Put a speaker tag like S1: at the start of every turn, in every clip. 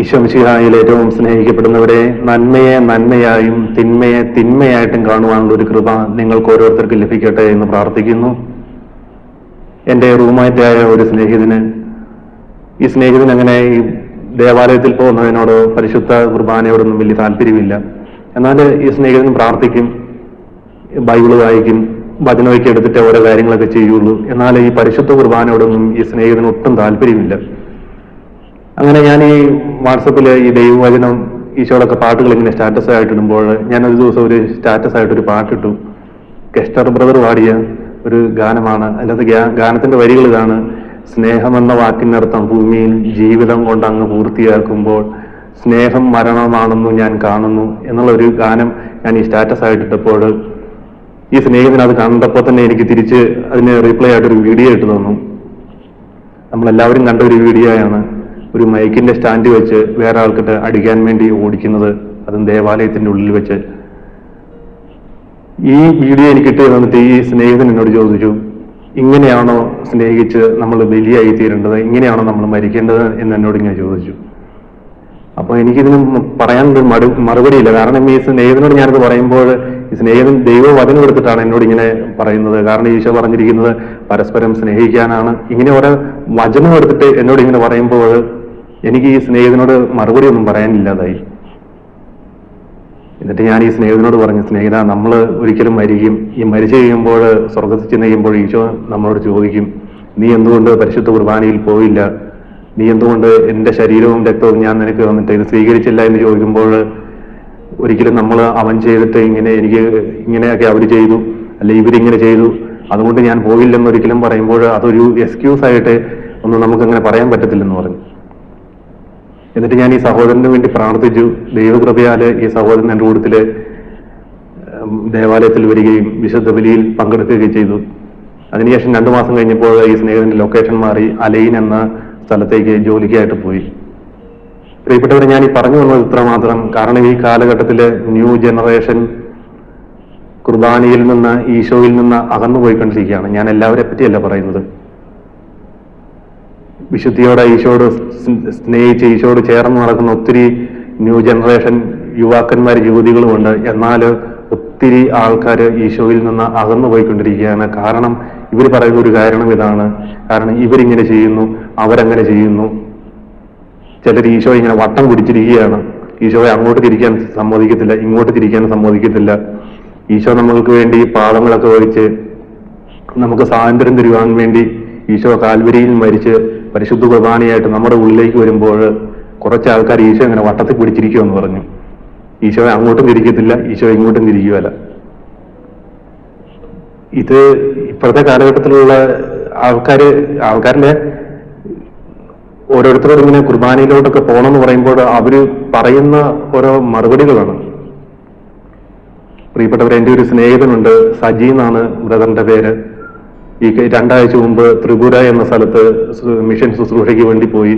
S1: ഈശോമിശിഹായിൽ ഏറ്റവും സ്നേഹിക്കപ്പെടുന്നവരെ നന്മയെ നന്മയായും തിന്മയെ തിന്മയായിട്ടും കാണുവാനുള്ള ഒരു കൃപ നിങ്ങൾക്ക് ഓരോരുത്തർക്കും ലഭിക്കട്ടെ എന്ന് പ്രാർത്ഥിക്കുന്നു. എന്റെ റൂംമേറ്റായ ഒരു സ്നേഹിതന് ഈ സ്നേഹിതൻ അങ്ങനെ ഈ ദേവാലയത്തിൽ പോകുന്നതിനോട് പരിശുദ്ധ കുർബാനയോടൊന്നും വലിയ താല്പര്യമില്ല. എന്നാൽ ഈ സ്നേഹിതൻ പ്രാർത്ഥിക്കും ബൈബിൾ വായിക്കും വചനമൊക്കെ എടുത്തിട്ട് ഓരോ കാര്യങ്ങളൊക്കെ ചെയ്യുള്ളൂ. എന്നാൽ ഈ പരിശുദ്ധ കുർബാനയോടൊന്നും ഈ സ്നേഹിതന് ഒട്ടും താല്പര്യമില്ല. അങ്ങനെ ഞാൻ ഈ വാട്സപ്പിൽ ഈ ദൈവവചനം ഈശോടൊക്കെ പാട്ടുകൾ ഇങ്ങനെ സ്റ്റാറ്റസ് ആയിട്ട് ഇടുമ്പോൾ ഞാൻ ഒരു ദിവസം ഒരു സ്റ്റാറ്റസ് ആയിട്ട് ഒരു പാട്ടിട്ടു. കെസ്റ്റർ ബ്രദർ പാടിയ ഒരു ഗാനമാണ്. അതിനകത്ത് ഗാനത്തിന്റെ വരികൾ ഇതാണ്. സ്നേഹമെന്ന വാക്കിനർത്ഥം ഭൂമിയിൽ ജീവിതം കൊണ്ട് അങ്ങ് പൂർത്തിയാക്കുമ്പോൾ സ്നേഹം മരണമാണെന്നു ഞാൻ കാണുന്നു എന്നുള്ള ഒരു ഗാനം ഞാൻ ഈ സ്റ്റാറ്റസ് ആയിട്ടിട്ടപ്പോൾ ഈ സ്നേഹത്തിനത് കണ്ടപ്പോൾ തന്നെ എനിക്ക് തിരിച്ച് അതിന് റീപ്ലൈ ആയിട്ടൊരു വീഡിയോ ഇട്ട് തന്നു. നമ്മളെല്ലാവരും കണ്ട ഒരു വീഡിയോയാണ്. ഒരു മൈക്കിന്റെ സ്റ്റാൻഡ് വെച്ച് വേറെ ആൾക്കിട്ട് അടിക്കാൻ വേണ്ടി ഓടിക്കുന്നത് അതും ദേവാലയത്തിന്റെ ഉള്ളിൽ വെച്ച്. ഈ വീഡിയോ എനിക്ക് ഇട്ട് തന്നിട്ട് ഈ സ്നേഹിതൻ എന്നോട് ചോദിച്ചു ഇങ്ങനെയാണോ സ്നേഹിച്ച് നമ്മൾ ബലിയായി തീരേണ്ടത് ഇങ്ങനെയാണോ നമ്മൾ മരിക്കേണ്ടത്? എന്ന് എന്നോട് ഇങ്ങനെ ചോദിച്ചു. അപ്പൊ എനിക്കിതിന് പറയാൻ മറു മറുപടിയില്ല. കാരണം ഈ സ്നേഹിതനോട് ഞാനിത് പറയുമ്പോൾ ഈ സ്നേഹിതൻ ദൈവവചനം എടുത്തിട്ടാണ് എന്നോട് ഇങ്ങനെ പറയുന്നത്. കാരണം ഈശോ പറഞ്ഞിരിക്കുന്നത് പരസ്പരം സ്നേഹിക്കാനാണ്. ഇങ്ങനെ ഓരോ വചനം എടുത്തിട്ട് എന്നോട് ഇങ്ങനെ പറയുമ്പോൾ എനിക്ക് ഈ സ്നേഹിതനോട് മറുപടി ഒന്നും പറയാനില്ലാതായി. എന്നിട്ട് ഞാൻ ഈ സ്നേഹിതനോട് പറഞ്ഞു സ്നേഹിത നമ്മൾ ഒരിക്കലും മരിക്കും. ഈ മരിച്ചു കഴിയുമ്പോൾ സ്വർഗത്തിൽ ചെന്ന് കഴിയുമ്പോൾ ഈശോ നമ്മളോട് ചോദിക്കും നീ എന്തുകൊണ്ട് പരിശുദ്ധ കുർബാനയിൽ പോയില്ല? നീ എന്തുകൊണ്ട് എന്റെ ശരീരവും രക്തവും ഞാൻ നിനക്ക് വന്നിട്ട് ഇത് സ്വീകരിച്ചില്ല എന്ന് ചോദിക്കുമ്പോൾ ഒരിക്കലും നമ്മൾ അവൻ ചെയ്തിട്ട് ഇങ്ങനെ എനിക്ക് ഇങ്ങനെയൊക്കെ അവർ ചെയ്തു അല്ലെ ഇവരിങ്ങനെ ചെയ്തു. അതുകൊണ്ട് ഞാൻ പോയില്ലെന്ന് ഒരിക്കലും പറയുമ്പോൾ അതൊരു എക്സ്ക്യൂസ് ആയിട്ട് ഒന്നും നമുക്ക് അങ്ങനെ പറയാൻ പറ്റത്തില്ലെന്ന് പറഞ്ഞു. എന്നിട്ട് ഞാൻ ഈ സഹോദരന് വേണ്ടി പ്രാർത്ഥിച്ചു. ദൈവകൃപയാൽ ഈ സഹോദരൻ എന്റെ കൂട്ടത്തിൽ ദേവാലയത്തിൽ വരികയും വിശുദ്ധ ബലിയിൽ പങ്കെടുക്കുകയും ചെയ്തു. അതിനുശേഷം രണ്ടു മാസം കഴിഞ്ഞപ്പോൾ ഈ സ്നേഹത്തിന്റെ ലൊക്കേഷൻ മാറി അലൈൻ എന്ന സ്ഥലത്തേക്ക് ജോലിക്കായിട്ട് പോയി. പ്രിയപ്പെട്ടവരെ ഞാൻ ഈ പറഞ്ഞു വന്നത് ഇത്ര മാത്രം കാരണം ഈ കാലഘട്ടത്തിൽ ന്യൂ ജനറേഷൻ കുർബാനയിൽ നിന്ന് ഈശോയിൽ നിന്ന് അകന്നു പോയിക്കൊണ്ടിരിക്കുകയാണ് ഞാൻ എല്ലാവരെ പറ്റിയല്ല പറയുന്നത്. വിശുദ്ധിയോടെ ഈശോട് സ്നേഹിച്ച് ഈശോട് ചേർന്ന് നടക്കുന്ന ഒത്തിരി ന്യൂ ജനറേഷൻ യുവാക്കന്മാർ യുവതികളുമുണ്ട്. എന്നാൽ ഒത്തിരി ആൾക്കാർ ഈശോയിൽ നിന്ന് അകന്നു പോയിക്കൊണ്ടിരിക്കുകയാണ്. കാരണം ഇവർ പറയുന്ന ഒരു കാരണം ഇതാണ്. കാരണം ഇവരിങ്ങനെ ചെയ്യുന്നു അവരങ്ങനെ ചെയ്യുന്നു. ചിലർ ഈശോ ഇങ്ങനെ വട്ടം പിടിച്ചിരിക്കുകയാണ്. ഈശോയെ അങ്ങോട്ട് തിരിക്കാൻ സമ്മതിക്കത്തില്ല ഇങ്ങോട്ട് തിരിക്കാൻ സമ്മതിക്കത്തില്ല. ഈശോ നമ്മൾക്ക് വേണ്ടി പാദങ്ങളൊക്കെ വഹിച്ച് നമുക്ക് സ്വാതന്ത്ര്യം തരുവാൻ വേണ്ടി ഈശോ കാൽവരിയിൽ മരിച്ച് പരിശുദ്ധ കുർബാനയായിട്ട് നമ്മുടെ ഉള്ളിലേക്ക് വരുമ്പോൾ കുറച്ച് ആൾക്കാർ ഈശോ ഇങ്ങനെ വട്ടത്തിൽ പിടിച്ചിരിക്കുമെന്ന് പറഞ്ഞു. ഈശോ അങ്ങോട്ടും തിരിക്കത്തില്ല ഈശോ ഇങ്ങോട്ടും തിരിക്കുകയല്ല. ഇത് ഇപ്പോഴത്തെ കാലഘട്ടത്തിലുള്ള ആൾക്കാർ ആൾക്കാരുടെ ഓരോരുത്തരോടും ഇങ്ങനെ കുർബാനയിലോട്ടൊക്കെ പോകണമെന്ന് പറയുമ്പോൾ അവർ പറയുന്ന ഓരോ മറുപടികളാണ്. പ്രിയപ്പെട്ടവർ എന്റെ ഒരു സ്നേഹിതനുണ്ട് സജി എന്നാണ് ബ്രദറിന്റെ പേര്. ഈ രണ്ടാഴ്ച മുമ്പ് ത്രിപുര എന്ന സ്ഥലത്ത് മിഷൻ ശുശ്രൂഷയ്ക്ക് വേണ്ടി പോയി.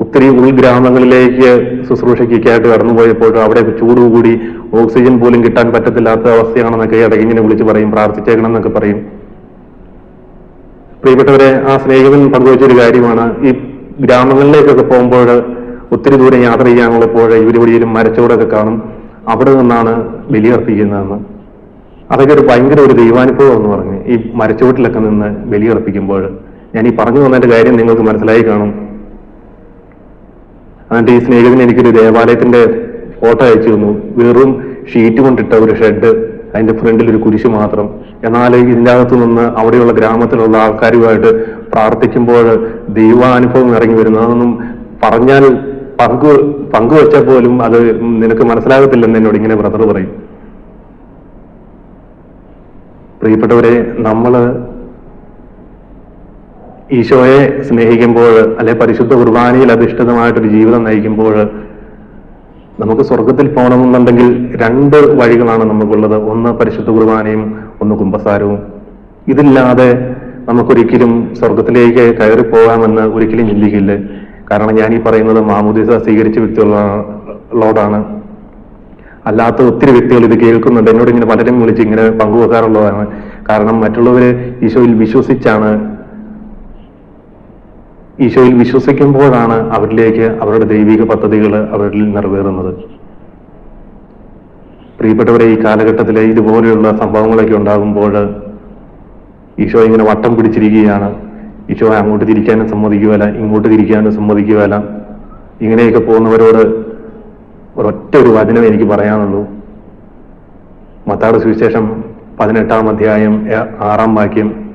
S1: ഒത്തിരി ഉൾഗ്രാമങ്ങളിലേക്ക് ശുശ്രൂഷയ്ക്കായിട്ട് കടന്നുപോയപ്പോൾ അവിടെ ചൂട് കൂടി ഓക്സിജൻ പോലും കിട്ടാൻ പറ്റത്തില്ലാത്ത അവസ്ഥയാണെന്നൊക്കെ ഇടയ്ക്ക് ഇങ്ങനെ വിളിച്ച് പറയും പ്രാർത്ഥിച്ചേക്കണം എന്നൊക്കെ പറയും. പ്രിയപ്പെട്ടവരെ ആ സ്നേഹിതൻ പങ്കുവച്ചൊരു കാര്യമാണ്. ഈ ഗ്രാമങ്ങളിലേക്കൊക്കെ പോകുമ്പോൾ ഒത്തിരി ദൂരം യാത്ര ചെയ്യാനുള്ളപ്പോൾ ഇവരിവിടെയും മരച്ചോടൊക്കെ കാണും. അവിടെ നിന്നാണ് ബലിയർപ്പിക്കുന്നതെന്ന്. അതൊക്കെ ഒരു ഭയങ്കര ഒരു ദൈവാനുഭവം എന്ന് പറഞ്ഞ് ഈ മരച്ചുവട്ടിലൊക്കെ നിന്ന് ബലിയർപ്പിക്കുമ്പോൾ ഞാൻ ഈ പറഞ്ഞു തന്നതിന്റെ കാര്യം നിങ്ങൾക്ക് മനസ്സിലായി കാണും. എന്നിട്ട് ഈ സ്നേഹിതന് എനിക്കൊരു ദേവാലയത്തിന്റെ ഫോട്ടോ അയച്ചു തന്നു. വെറും ഷീറ്റ് കൊണ്ടിട്ട ഒരു ഷെഡ് അതിന്റെ ഫ്രണ്ടിൽ ഒരു കുരിശ് മാത്രം. എന്നാൽ ഇതിന്റെ അകത്ത് നിന്ന് അവിടെയുള്ള ഗ്രാമത്തിലുള്ള ആൾക്കാരുമായിട്ട് പ്രാർത്ഥിക്കുമ്പോൾ ദൈവാനുഭവം ഇറങ്ങി വരുന്നു. അതൊന്നും പറഞ്ഞാൽ പങ്കു പങ്കുവെച്ചാൽ പോലും അത് നിനക്ക് മനസ്സിലാകത്തില്ലെന്ന് എന്നോട് ഇങ്ങനെ ബ്രദർ പറയും. പ്രിയപ്പെട്ടവരെ നമ്മൾ ഈശോയെ സ്നേഹിക്കുമ്പോൾ അല്ലെ പരിശുദ്ധ കുർബാനയിൽ അധിഷ്ഠിതമായിട്ടൊരു ജീവിതം നയിക്കുമ്പോൾ നമുക്ക് സ്വർഗത്തിൽ പോകണമെന്നുണ്ടെങ്കിൽ രണ്ട് വഴികളാണ് നമുക്കുള്ളത്. ഒന്ന് പരിശുദ്ധ കുർബാനയും ഒന്ന് കുംഭസാരവും ഇതില്ലാതെ നമുക്കൊരിക്കലും സ്വർഗത്തിലേക്ക് കയറി പോകാമെന്ന് ഒരിക്കലും ചിന്തിക്കില്ല. കാരണം ഞാൻ ഈ പറയുന്നത് മാമുദീസ സ്വീകരിച്ച വ്യക്തികളോടാണ് അല്ലാത്ത ഒത്തിരി വ്യക്തികൾ ഇത് കേൾക്കുന്നുണ്ട്. എന്നോട് ഇങ്ങനെ പലരും വിളിച്ച് ഇങ്ങനെ പങ്കുവെക്കാറുള്ളതാണ്. കാരണം മറ്റുള്ളവര് ഈശോയിൽ വിശ്വസിച്ചാണ് ഈശോയിൽ വിശ്വസിക്കുമ്പോഴാണ് അവരിലേക്ക് അവരുടെ ദൈവിക പദ്ധതികൾ അവരിൽ നിറവേറുന്നത്. പ്രിയപ്പെട്ടവരെ ഈ കാലഘട്ടത്തിലെ ഇതുപോലെയുള്ള സംഭവങ്ങളൊക്കെ ഉണ്ടാകുമ്പോൾ ഈശോ ഇങ്ങനെ വട്ടം പിടിച്ചിരിക്കുകയാണ്. ഈശോ അങ്ങോട്ട് തിരിക്കാനും സമ്മതിക്കുകയല്ല ഇങ്ങോട്ട് തിരിക്കാനും സമ്മതിക്കുകയല്ല. ഇങ്ങനെയൊക്കെ പോകുന്നവരോട് ഒരൊറ്റ ഒരു വചനം എനിക്ക് പറയാനുള്ളൂ. മത്താട് സുവിശേഷം പതിനെട്ടാം അധ്യായം ആറാം വാക്യം.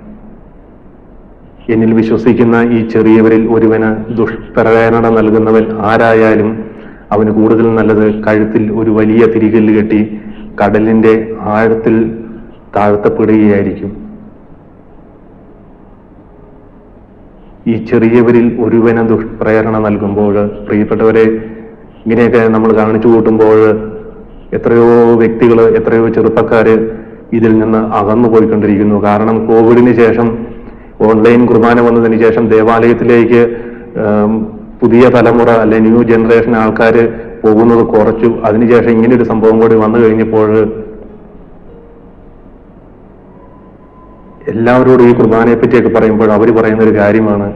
S1: എന്നിൽ വിശ്വസിക്കുന്ന ഈ ചെറിയവരിൽ ഒരുവന് ദുഷ്പ്രേരണ നൽകുന്നവൻ ആരായാലും അവന് കൂടുതൽ നല്ലത് കഴുത്തിൽ ഒരു വലിയ തിരികല്ല് കെട്ടി കടലിന്റെ ആഴത്തിൽ താഴ്ത്തപ്പെടുകയായിരിക്കും. ഈ ചെറിയവരിൽ ഒരുവന് ദുഷ്പ്രേരണ നൽകുമ്പോൾ പ്രിയപ്പെട്ടവരെ ഇങ്ങനെയൊക്കെ നമ്മൾ കാണിച്ചു കൂട്ടുമ്പോൾ എത്രയോ വ്യക്തികൾ എത്രയോ ചെറുപ്പക്കാര് ഇതിൽ നിന്ന് അകന്നു പോയിക്കൊണ്ടിരിക്കുന്നു. കാരണം കോവിഡിന് ശേഷം ഓൺലൈൻ കുർബാന വന്നതിന് ശേഷം ദേവാലയത്തിലേക്ക് പുതിയ തലമുറ അല്ലെ ന്യൂ ജനറേഷൻ ആൾക്കാർ പോകുന്നത് കുറച്ചു. അതിനുശേഷം ഇങ്ങനെ ഒരു സംഭവം കൂടി വന്നു കഴിഞ്ഞപ്പോൾ എല്ലാവരോടും ഈ കുർബാനയെ പറ്റിയൊക്കെ പറയുമ്പോൾ അവർ പറയുന്ന ഒരു കാര്യമാണ്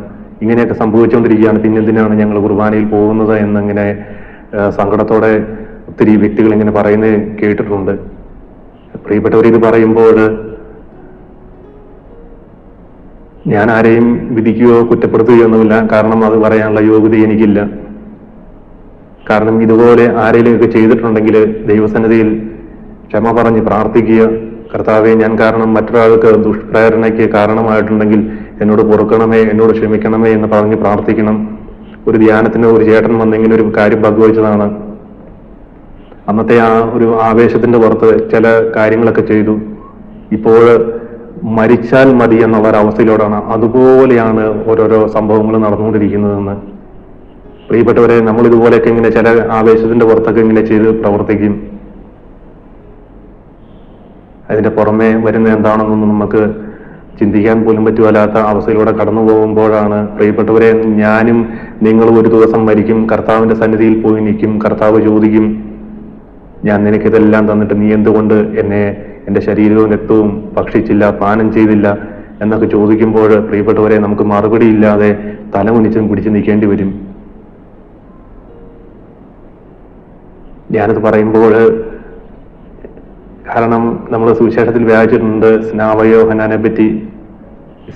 S1: ഇങ്ങനെയൊക്കെ സംഭവിച്ചുകൊണ്ടിരിക്കുകയാണ് പിന്നെന്തിനാണ് ഞങ്ങൾ കുർബാനയിൽ പോകുന്നത് എന്നിങ്ങനെ സങ്കടത്തോടെ ഒത്തിരി വ്യക്തികൾ ഇങ്ങനെ പറയുന്നത് കേട്ടിട്ടുണ്ട്. പ്രിയപ്പെട്ടവർ ഇത് പറയുമ്പോൾ ഞാൻ ആരെയും വിധിക്കുകയോ കുറ്റപ്പെടുത്തുകയോ ഒന്നുമില്ല. കാരണം അത് പറയാനുള്ള യോഗ്യത എനിക്കില്ല. കാരണം ഇതുപോലെ ആരെങ്കിലുമൊക്കെ ചെയ്തിട്ടുണ്ടെങ്കിൽ ദൈവസന്നിധിയിൽ ക്ഷമ പറഞ്ഞ് പ്രാർത്ഥിക്കുക. കർത്താവെ ഞാൻ കാരണം മറ്റൊരാൾക്ക് ദുഷ്പ്രേരണയ്ക്ക് കാരണമായിട്ടുണ്ടെങ്കിൽ എന്നോട് പൊറുക്കണമേ എന്നോട് ക്ഷമിക്കണമേ എന്ന് പറഞ്ഞ് പ്രാർത്ഥിക്കണം. ഒരു ധ്യാനത്തിന് ഒരു ചേട്ടൻ വന്നിങ്ങനെ ഒരു കാര്യം പങ്കുവച്ചതാണ് അന്നത്തെ ആ ഒരു ആവേശത്തിന്റെ പുറത്ത് ചില കാര്യങ്ങളൊക്കെ ചെയ്തു. ഇപ്പോൾ മരിച്ചാൽ മതി എന്നുള്ള ഒരു അതുപോലെയാണ് ഓരോരോ സംഭവങ്ങൾ നടന്നുകൊണ്ടിരിക്കുന്നതെന്ന്. പ്രിയപ്പെട്ടവരെ നമ്മൾ ഇതുപോലെയൊക്കെ ഇങ്ങനെ ചില ആവേശത്തിന്റെ പുറത്തൊക്കെ ഇങ്ങനെ ചെയ്ത് പ്രവർത്തിക്കും. അതിന്റെ പുറമെ വരുന്ന എന്താണെന്നൊന്നും നമുക്ക് ചിന്തിക്കാൻ പോലും പറ്റുമല്ലാത്ത അവസ്ഥയിലൂടെ കടന്നു പോകുമ്പോഴാണ് പ്രിയപ്പെട്ടവരെ ഞാനും നിങ്ങൾ ഒരു ദിവസം മരിക്കും കർത്താവിന്റെ സന്നിധിയിൽ പോയി നിൽക്കും കർത്താവ് ചോദിക്കും ഞാൻ നിനക്കിതെല്ലാം തന്നിട്ട് നീ എന്തുകൊണ്ട് എന്നെ എന്റെ ശരീരവും രക്തവും ഭക്ഷിച്ചില്ല പാനം ചെയ്തില്ല? എന്നൊക്കെ ചോദിക്കുമ്പോൾ പ്രിയപ്പെട്ടവരെ നമുക്ക് മറുപടി ഇല്ലാതെ തലമുനിച്ചും പിടിച്ചു നിൽക്കേണ്ടി വരും. ഞാനത് പറയുമ്പോൾ കാരണം നമ്മൾ സുവിശേഷത്തിൽ വായിച്ചിട്ടുണ്ട് സ്നാവയോഹനാനെ പറ്റി.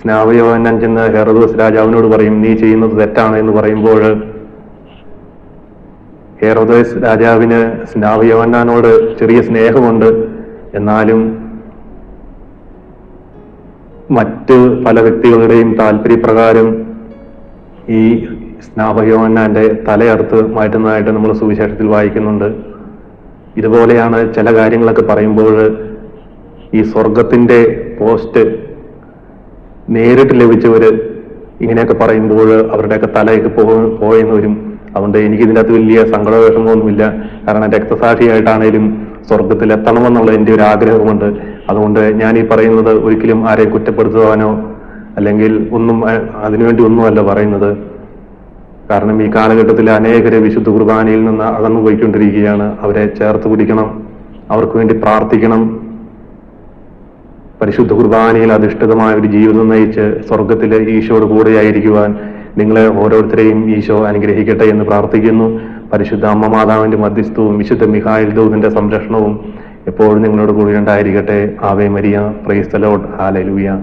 S1: സ്നാവയോഹനാൻ ചെന്ന് ഹെറദോസ് രാജാവിനോട് പറയും നീ ചെയ്യുന്നത് തെറ്റാണ് എന്ന് പറയുമ്പോൾ ഹെറോദോസ് രാജാവിന് സ്നാവയോഹനാനോട് ചെറിയ സ്നേഹമുണ്ട്. എന്നാലും മറ്റ് പല വ്യക്തികളുടെയും താല്പര്യപ്രകാരം ഈ സ്നാപയോഹന്നാന്റെ തലയർത്ത് മാറ്റുന്നതായിട്ട് നമ്മൾ സുവിശേഷത്തിൽ വായിക്കുന്നുണ്ട്. ഇതുപോലെയാണ് ചില കാര്യങ്ങളൊക്കെ പറയുമ്പോൾ ഈ സ്വർഗത്തിന്റെ പോസ്റ്റ് നേരിട്ട് ലഭിച്ചവർ ഇങ്ങനെയൊക്കെ പറയുമ്പോൾ അവരുടെയൊക്കെ തലയൊക്കെ പോ പോയെന്ന് വരും. അതുകൊണ്ട് എനിക്ക് ഇതിന്റെ അകത്ത് വലിയ സങ്കടവേഷമൊന്നുമില്ല കാരണം രക്തസാക്ഷിയായിട്ടാണേലും സ്വർഗത്തിൽ എത്തണമെന്നുള്ള എന്റെ ഒരു ആഗ്രഹമുണ്ട്. അതുകൊണ്ട് ഞാൻ ഈ പറയുന്നത് ഒരിക്കലും ആരെയും കുറ്റപ്പെടുത്തുവാനോ അല്ലെങ്കിൽ ഒന്നും അതിനുവേണ്ടി ഒന്നുമല്ല പറയുന്നത്. കാരണം ഈ കാലഘട്ടത്തിൽ അനേകരെ വിശുദ്ധ കുർബാനയിൽ നിന്ന് അകന്നു പോയിക്കൊണ്ടിരിക്കുകയാണ്. അവരെ ചേർത്ത് പിടിക്കണം. അവർക്ക് വേണ്ടി പ്രാർത്ഥിക്കണം. പരിശുദ്ധ കുർബാനയിൽ അധിഷ്ഠിതമായ ഒരു ജീവിതം നയിച്ച് സ്വർഗത്തിലെ ഈശോയുടെ കൂടെയായിരിക്കുവാൻ നിങ്ങളെ ഓരോരുത്തരെയും ഈശോ അനുഗ്രഹിക്കട്ടെ എന്ന് പ്രാർത്ഥിക്കുന്നു. പരിശുദ്ധ അമ്മ മാതാവിന്റെ മധ്യസ്ഥവും വിശുദ്ധ മിഹായിൽ ദൂതിന്റെ സംരക്ഷണവും എപ്പോഴും നിങ്ങളോട് കൂടി ഉണ്ടായിരിക്കട്ടെ. Ave Maria. പ്രൈസ്തലോട്ട് ഹാലലൂയ